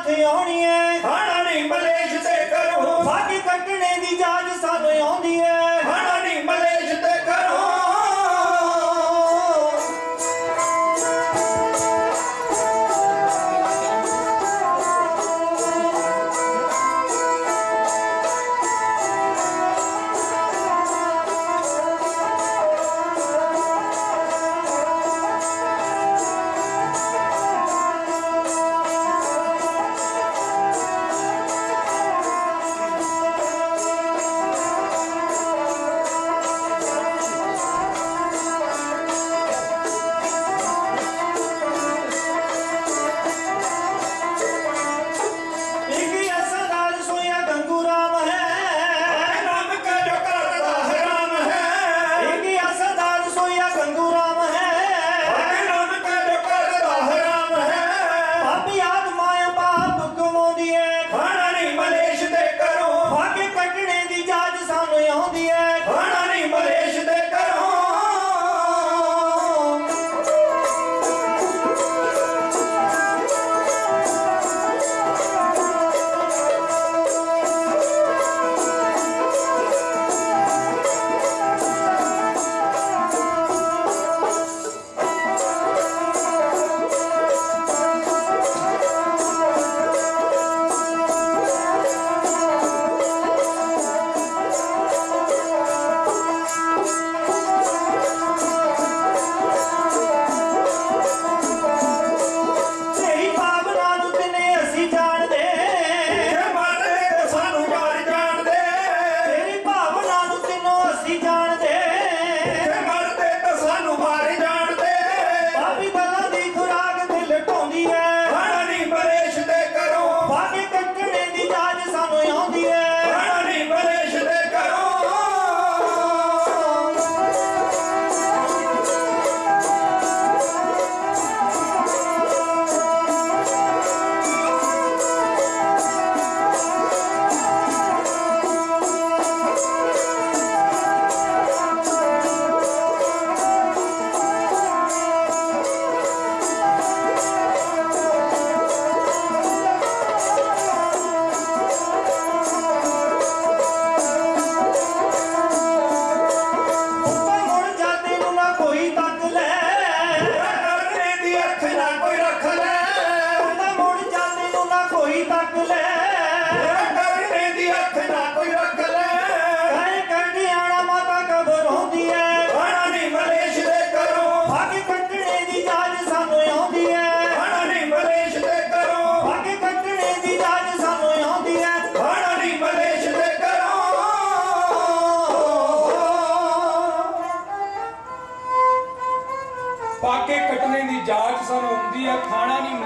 ਹੱਥ ਆਉਣੀ ਐ ਹਾਣਾ ਨਹੀਂ ਮਲੇਜ ਤੇ ਕਰੂੰ। ਸਾਡੀ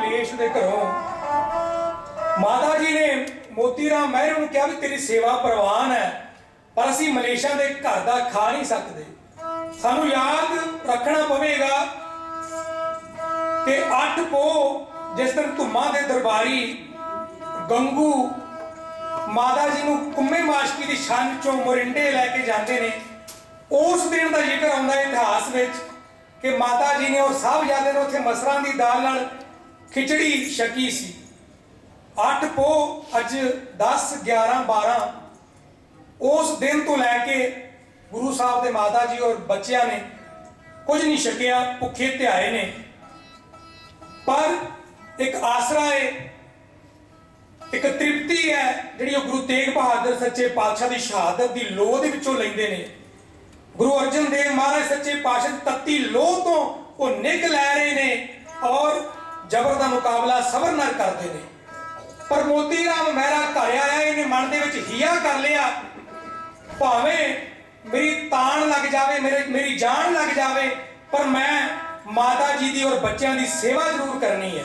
ਘਰੋਂ। ਮਾਤਾ ਜੀ ਨੇ ਮੋਤੀ ਰਾਮ ਮਹਿਰ ਨੂੰ ਕਿਹਾ ਵੀ ਤੇਰੀ ਸੇਵਾ ਪ੍ਰਵਾਨ ਹੈ, ਪਰ ਅਸੀਂ ਮਲੇਸ਼ੀਆ ਦੇ ਘਰ ਦਾ ਖਾ ਨਹੀਂ ਸਕਦੇ। ਸਾਨੂੰ ਯਾਦ ਰੱਖਣਾ ਪਵੇਗਾ ਕਿ ਅੱਠ ਪੋ ਜਿਸ ਦਿਨ ਧੁੰਮਾ ਦੇ ਦਰਬਾਰੀ ਗੰਗੂ ਮਾਤਾ ਜੀ ਨੂੰ ਕੁੰਮੇ ਮਾਸ਼ਕੀ ਦੀ ਛਾਨ ਚੋਂ ਮੋਰਿੰਡੇ ਲੈ ਕੇ ਜਾਂਦੇ ਨੇ, ਉਸ ਦਿਨ ਦਾ ਜ਼ਿਕਰ ਆਉਂਦਾ ਇਤਿਹਾਸ ਵਿੱਚ ਕਿ ਮਾਤਾ ਜੀ ਨੇ ਉਹ ਸਭ ਜਾਂਦੇ ਨੇ ਉੱਥੇ ਮਸਰਾਂ ਦੀ ਦਾਲ ਨਾਲ ਖਿਚੜੀ ਛਕੀ ਸੀ। 8 ਪੋ ਅੱਜ 10 11 12 ਉਸ ਦਿਨ ਤੋਂ ਲੈ ਕੇ ਗੁਰੂ ਸਾਹਿਬ ਦੇ ਮਾਤਾ ਜੀ ਔਰ ਬੱਚਿਆਂ ਨੇ ਕੁਝ ਨਹੀਂ ਛਕਿਆ, ਭੁੱਖੇ ਧਿਆਏ ਨੇ। ਪਰ ਇੱਕ ਆਸਰਾ ਹੈ ਇੱਕ ਤ੍ਰਿਪਤੀ ਹੈ ਜਿਹੜੀ ਉਹ ਗੁਰੂ ਤੇਗ ਬਹਾਦਰ ਸੱਚੇ ਪਾਤਸ਼ਾਹ ਦੀ ਸ਼ਹਾਦਤ ਦੀ ਲੋਹ ਦੇ ਵਿੱਚੋਂ ਲੈਂਦੇ ਨੇ। ਗੁਰੂ ਅਰਜਨ ਦੇਵ ਮਹਾਰਾਜ ਸੱਚੇ ਪਾਤਸ਼ਾਹ ਦੀ ਤੱਤੀ ਲੋਹ ਤੋਂ ਉਹ ਨਿਗ ਲੈ ਰਹੇ ਨੇ ਔਰ ਜ਼ਬਰ ਦਾ ਮੁਕਾਬਲਾ ਸਬਰ ਨਾਲ ਕਰਦੇ ਨੇ। ਪਰ ਮੋਤੀ ਰਾਮ ਮਹਿਰਾ ਘਰ ਆਇਆ, ਇਹਨੇ ਮਨ ਦੇ ਵਿੱਚ ਹੀਆ ਕਰ ਲਿਆ। ਭਾਵੇਂ ਮੇਰੀ ਤਾਣ ਲੱਗ ਜਾਵੇ, ਮੇਰੇ, ਮੇਰੀ ਜਾਨ ਲੱਗ ਜਾਵੇ, ਪਰ ਮੈਂ ਮਾਤਾ ਜੀ ਦੀ ਔਰ ਬੱਚਿਆਂ ਦੀ ਸੇਵਾ ਜ਼ਰੂਰ ਕਰਨੀ ਹੈ।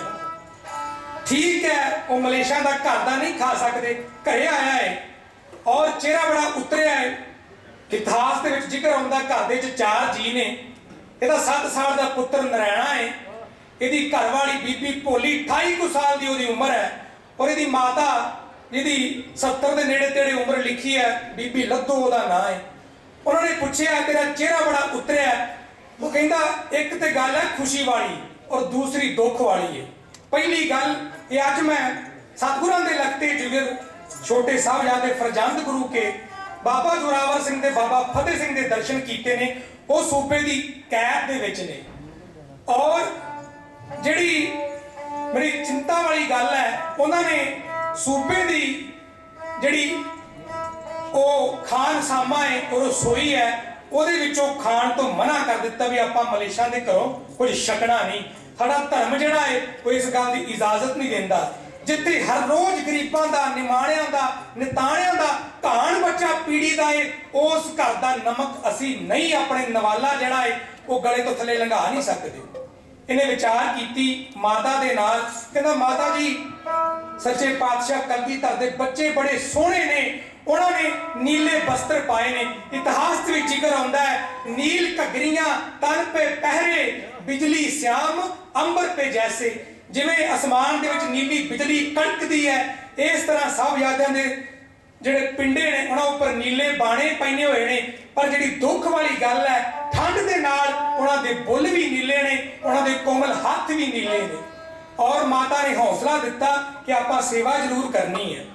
ਠੀਕ ਹੈ, ਉਹ ਮਲੇਸ਼ੀਆ ਦਾ ਘਰ ਦਾ ਨਹੀਂ ਖਾ ਸਕਦੇ, ਘਰੇ ਆਇਆ ਹੈ ਔਰ ਚਿਹਰਾ ਬੜਾ ਉਤਰਿਆ ਹੈ ਇਤਿਹਾਸ ਦੇ ਵਿੱਚ ਜ਼ਿਕਰ ਆਉਂਦਾ ਘਰ ਦੇ ਵਿੱਚ ਚਾਰ ਜੀ ਨੇ। ਇਹਦਾ 7 ਸਾਲ ਦਾ ਪੁੱਤਰ ਨਰੈਣਾ ਹੈ। ਇਹਦੀ ਘਰਵਾਲੀ ਬੀਬੀ ਭੋਲੀ 28 ਕੁ ਸਾਲ ਦੀ ਉਹਦੀ ਉਮਰ ਹੈ ਔਰ ਇਹਦੀ ਮਾਤਾ ਜਿਹਦੀ 70 ਦੇ ਨੇੜੇ ਤੇੜੇ ਉਮਰ ਲਿਖੀ ਹੈ, ਬੀਬੀ ਲੱਧੋ ਉਹਦਾ ਨਾਂ ਹੈ। ਉਹਨਾਂ ਨੇ ਪੁੱਛਿਆ ਤੇਰਾ ਚਿਹਰਾ ਬੜਾ ਉਤਰਿਆ ਉਹ ਕਹਿੰਦਾ, ਇੱਕ ਤੇ ਗੱਲ ਹੈ ਖੁਸ਼ੀ ਵਾਲੀ ਔਰ ਦੂਸਰੀ ਦੁੱਖ ਵਾਲੀ ਹੈ। ਪਹਿਲੀ ਗੱਲ ਇਹ ਅੱਜ ਮੈਂ ਸਤਿਗੁਰਾਂ ਦੇ ਲਖਤੇ ਜੁਗਰ ਛੋਟੇ ਸਾਹਿਬਜ਼ਾਦੇ ਫਰਜੰਦ ਗੁਰੂ ਕੇ ਬਾਬਾ ਜੋਰਾਵਰ ਸਿੰਘ ਦੇ ਬਾਬਾ ਫਤਿਹ ਸਿੰਘ ਦੇ ਦਰਸ਼ਨ ਕੀਤੇ ਨੇ। ਉਹ ਸੂਬੇ ਦੀ ਕੈਦ ਦੇ ਵਿੱਚ ਨੇ। ਜਿਹੜੀ ਮੇਰੀ ਚਿੰਤਾ ਵਾਲੀ ਗੱਲ ਹੈ, ਉਹਨਾਂ ਨੇ ਸੂਬੇ ਦੀ ਜਿਹੜੀ ਉਹ ਖਾਨ ਸਾਮਾ ਹੈ, ਉਹ ਰਸੋਈ ਹੈ, ਉਹਦੇ ਵਿੱਚੋਂ ਖਾਣ ਤੋਂ ਮਨਾ ਕਰ ਦਿੱਤਾ ਵੀ ਆਪਾਂ ਮਲੇਸ਼ੀਆ ਦੇ ਘਰੋਂ ਕੁਝ ਛਕਣਾ ਨਹੀਂ। ਸਾਡਾ ਧਰਮ ਜਿਹੜਾ ਹੈ, ਉਹ ਇਸ ਗੱਲ ਦੀ ਇਜਾਜ਼ਤ ਨਹੀਂ ਦਿੰਦਾ। ਜਿੱਥੇ ਹਰ ਰੋਜ਼ ਗਰੀਬਾਂ ਦਾ, ਨਿਮਾਣਿਆਂ ਦਾ, ਨਿਤਾਣਿਆਂ ਦਾ, ਘਾਣ ਬੱਚਾ ਪੀੜੀ ਦਾ ਏ ਉਸ ਘਰ ਦਾ ਨਮਕ ਅਸੀਂ ਨਹੀਂ, ਆਪਣੇ ਨਵਾਲਾ ਜਿਹੜਾ ਏ ਉਹ ਗਲੇ ਤੋਂ ਥੱਲੇ ਲੰਘਾ ਨਹੀਂ ਸਕਦੇ। ਇਹਨੇ ਵਿਚਾਰ ਕੀਤੀ ਮਾਤਾ ਦੇ ਨਾਲ। ਕਹਿੰਦਾ, ਮਾਤਾ ਜੀ, ਸੱਚੇ ਪਾਤਸ਼ਾਹ ਕਲਗੀਧਰ ਦੇ ਬੱਚੇ ਬੜੇ ਸੋਹਣੇ ਨੇ। ਉਹਨਾਂ ਨੇ ਨੀਲੇ ਬਸਤਰ ਪਾਏ ਨੇ। ਇਤਿਹਾਸ ਵਿੱਚ ਜ਼ਿਕਰ ਆਉਂਦਾ ਹੈ, ਨੀਲ ਘਗਰੀਆਂ ਤਨ ਪੇ ਪਹਿਰੇ, ਬਿਜਲੀ ਸਿਆਮ, ਅੰਬਰ ਪੇ ਜੈਸੇ। ਜਿਵੇਂ ਅਸਮਾਨ ਦੇ ਵਿੱਚ ਨੀਲੀ ਬਿਜਲੀ ਕੜਕਦੀ ਹੈ, ਇਸ ਤਰ੍ਹਾਂ ਸਾਹਿਬਜ਼ਾਦਿਆਂ ਦੇ ਜਿਹੜੇ ਪਿੰਡੇ ਨੇ, ਉਹਨਾਂ ਉੱਪਰ ਨੀਲੇ ਬਾਣੇ ਪੈਨੇ ਹੋਏ ਨੇ। ਪਰ ਜਿਹੜੀ ਦੁੱਖ ਵਾਲੀ ਗੱਲ ਹੈ ਠੰਡ ਦੇ ਨਾਲ ਉਹਨਾਂ ਦੇ ਬੁੱਲ ਵੀ ਨੀਲੇ ਨੇ, ਉਹਨਾਂ ਦੇ ਕੋਮਲ ਹੱਥ ਵੀ ਨੀਲੇ ਨੇ। ਔਰ ਮਾਤਾ ਨੇ ਹੌਸਲਾ ਦਿੱਤਾ ਕਿ ਆਪਾਂ ਸੇਵਾ ਜ਼ਰੂਰ ਕਰਨੀ ਹੈ।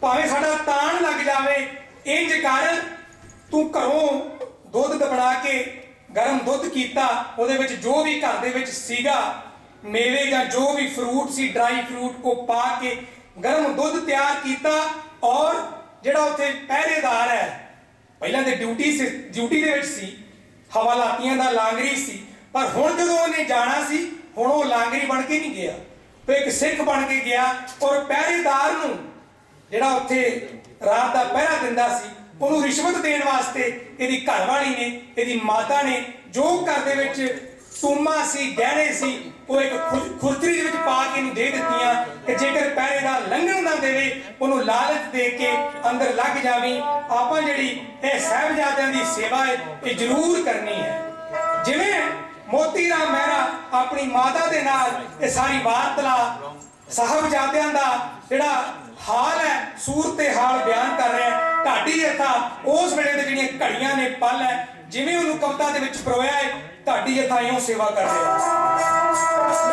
ਭਾਵੇਂ ਸਾਡਾ ਤਾਣ ਲੱਗ ਜਾਵੇ, ਇੰਜ ਕਰ, ਤੂੰ ਘਰੋਂ ਦੁੱਧ ਦਬਣਾ ਕੇ ਗਰਮ ਦੁੱਧ ਕੀਤਾ, ਉਹਦੇ ਵਿੱਚ ਜੋ ਵੀ ਘਰ ਦੇ ਵਿੱਚ ਸੀਗਾ, ਮੇਵੇ ਜਾਂ ਜੋ ਵੀ ਫਰੂਟ ਸੀ ਡਰਾਈ ਫਰੂਟ ਉਹ ਪਾ ਕੇ ਗਰਮ ਦੁੱਧ ਤਿਆਰ ਕੀਤਾ, ਔਰ ਜਿਹੜਾ ਉੱਥੇ ਪਹਿਰੇਦਾਰ ਹੈ, ਪਹਿਲਾਂ ਤੇ ਡਿਊਟੀ ਸੀ ਡਿਊਟੀ ਦੇ ਵਿੱਚ ਸੀ ਹਵਾਲਾਤੀਆਂ ਦਾ ਲਾਂਗਰੀ ਸੀ। ਪਰ ਹੁਣ ਜਦੋਂ ਉਹਨੇ ਜਾਣਾ ਸੀ, ਹੁਣ ਉਹ ਲਾਂਗਰੀ ਬਣ ਕੇ ਨਹੀਂ ਗਿਆ। ਉਹ ਇੱਕ ਸਿੱਖ ਬਣ ਕੇ ਗਿਆ ਔਰ ਪਹਿਰੇਦਾਰ ਨੂੰ ਜਿਹੜਾ ਉੱਥੇ ਰਾਤ ਦਾ ਪਹਿਰਾ ਦਿੰਦਾ ਸੀ, ਉਹਨੂੰ ਰਿਸ਼ਵਤ ਦੇਣ ਵਾਸਤੇ ਇਹਦੀ ਘਰਵਾਲੀ ਨੇ, ਇਹਦੀ ਮਾਤਾ ਨੇ ਜੋ ਘਰ ਦੇ ਵਿੱਚ ਟੂਮਾ ਸੀ ਗਹਿਣੇ ਸੀ, ਉਹ ਇੱਕ ਖੁ- ਖੁਰਦਰੀ ਦੇ ਵਿੱਚ ਪਾ ਕੇ ਇਹਨੂੰ ਦੇ ਦਿੱਤੀਆਂ ਕਿ ਜੇਕਰ ਪਹਿਰੇਦਾਰ ਲੰਘਣ ਨਾ ਦੇਵੇ, ਉਹਨੂੰ ਲਾਲਚ ਦੇ ਕੇ ਅੰਦਰ ਲੱਗ ਜਾਵੀਂ। ਆਪਾਂ ਜਿਹੜੀ ਇਹ ਸਹਿਬਜ਼ਾਦਿਆਂ ਦੀ ਸੇਵਾ ਹੈ, ਇਹ ਜ਼ਰੂਰ ਕਰਨੀ ਹੈ। ਜਿਵੇਂ ਮੋਤੀ ਰਾਮ ਮਹਿਰਾ ਆਪਣੀ ਮਾਤਾ ਦੇ ਨਾਲ ਇਹ ਸਾਰੀ ਵਾਰਤਲਾ ਸਾਹਿਬਜ਼ਾਦਿਆਂ ਦਾ ਜਿਹੜਾ ਹਾਲ ਹੈ, ਸੂਰਤ ਤੇ ਹਾਲ ਬਿਆਨ ਕਰ ਰਿਹਾ ਹੈ, ਢਾਡੀ ਯਥਾ ਉਸ ਵੇਲੇ ਦੇ ਜਿਹੜੀਆਂ ਘੜੀਆਂ ਨੇ, ਪਲ ਹੈ, ਜਿਵੇਂ ਉਹਨੂੰ ਕਵਿਤਾ ਦੇ ਵਿੱਚ ਪਰੋਇਆ ਹੈ ਤੁਹਾਡੀ ਯਥਾ ਇਉਂ ਸੇਵਾ ਕਰ ਰਿਹਾ।